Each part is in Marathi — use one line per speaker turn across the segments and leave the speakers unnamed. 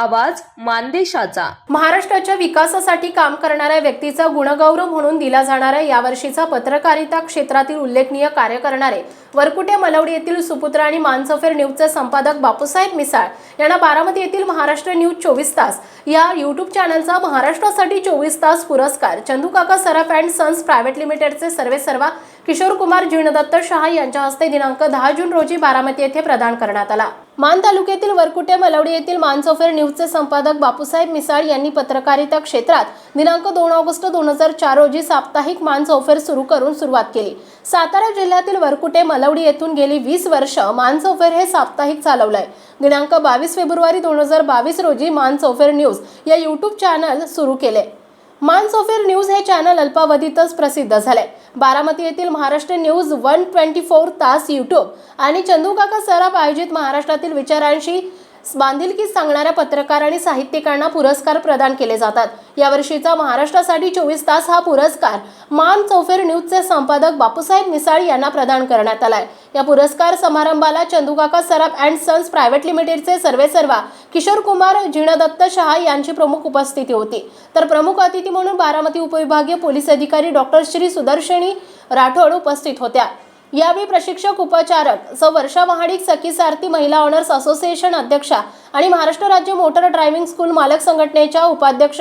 आवाज मानदेशाचा.
महाराष्ट्राच्या विकासासाठी काम करणाऱ्या व्यक्तीचा गुणगौरव म्हणून दिला जाणारा यावर्षीचा पत्रकारिता क्षेत्रातील उल्लेखनीय कार्य करणारे वरकुटे मलवडी येथील सुपुत्र आणि मानसफेर न्यूजचे संपादक बापूसाहेब मिसाळ यांना बारामती येथील महाराष्ट्र न्यूज चोवीस तास या युट्यूब चॅनलचा महाराष्ट्रासाठी चोवीस तास पुरस्कार. Chandukaka Saraf and sons private लिमिटेडचे सर्वे सर्वा किशोर कुमार जीर्णदत्त शहा यांच्या हस्ते दिनांक दहा जून रोजी बारामती येथे प्रदान करण्यात आला. मान तालुक्यातील वरकुटे मलवडी येथील मानसोफेर न्यूजचे संपादक बापूसाहेब मिसाळ यांनी पत्रकारिता क्षेत्रात दिनांक दोन ऑगस्ट दोन हजार चार रोजी साप्ताहिक मानसोफेर सुरू करून सुरुवात केली. सातारा जिल्ह्यातील वरकुटे मलवडी येथून गेली वीस वर्ष मानसोफेर हे साप्ताहिक चालवलंय. दिनांक बावीस फेब्रुवारी दोन हजार बावीस रोजी मानसोफेर न्यूज या यूट्यूब चॅनल सुरू केले. मानसोफीर न्यूज हे चॅनल अल्पावधीतच प्रसिद्ध झाले बारामती येथील Maharashtra news one twenty four तास यूट्यूब आणि चंदूकाका सराफ आयोजित महाराष्ट्रातील विचारांशी बांधिलकी सांगणाऱ्या पत्रकार आणि साहित्यिकांना पुरस्कार प्रदान केले जातात. यावर्षीचा महाराष्ट्रासाठी चोवीस तास हा पुरस्कार मान चौफेर न्यूजचे संपादक बापूसाहेब मिसाळ यांना प्रदान करण्यात आलाय. या पुरस्कार समारंभाला Chandukaka Saraf and sons private लिमिटेडचे सर्वेसर्वा किशोर कुमार जिणदत्त शहा यांची प्रमुख उपस्थिती होती. तर प्रमुख अतिथी म्हणून बारामती उपविभागीय पोलीस अधिकारी डॉक्टर श्री सुदर्शनी राठोड उपस्थित होत्या. यावेळी प्रशिक्षक उपचारक सौ वर्षा महाडिक सखी सारथी महिला ऑनर्स असोसिएशन अध्यक्षा आणि महाराष्ट्र राज्य मोटर ड्रायव्हिंग स्कूल मालक संघटनेच्या उपाध्यक्ष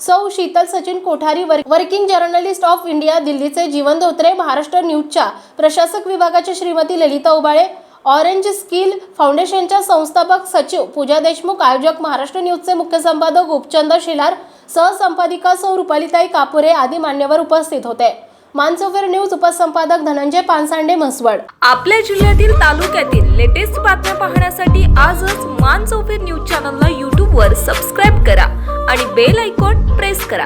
सौ शीतल सचिन कोठारी वर- वर्किंग जर्नलिस्ट ऑफ इंडिया दिल्लीचे जीवन धोत्रे महाराष्ट्र न्यूजच्या प्रशासक विभागाच्या श्रीमती ललिता उबाळे ऑरेंज स्किल फाउंडेशनच्या संस्थापक सचिव पूजा देशमुख आयोजक महाराष्ट्र न्यूजचे मुख्य संपादक उपचंद शिलार सहसंपादिका सौ रुपालिताई कापुरे आदी मान्यवर उपस्थित होते. मानसोफेर न्यूज उपसंपादक धनंजय पानसांडे म्हसवड.
आपल्या जिल्ह्यातील तालुक्यातील लेटेस्ट बातम्या पाहण्यासाठी आजच मानसोफेर न्यूज चॅनलला यूट्यूबवर सबस्क्राईब करा आणि बेल आयकॉन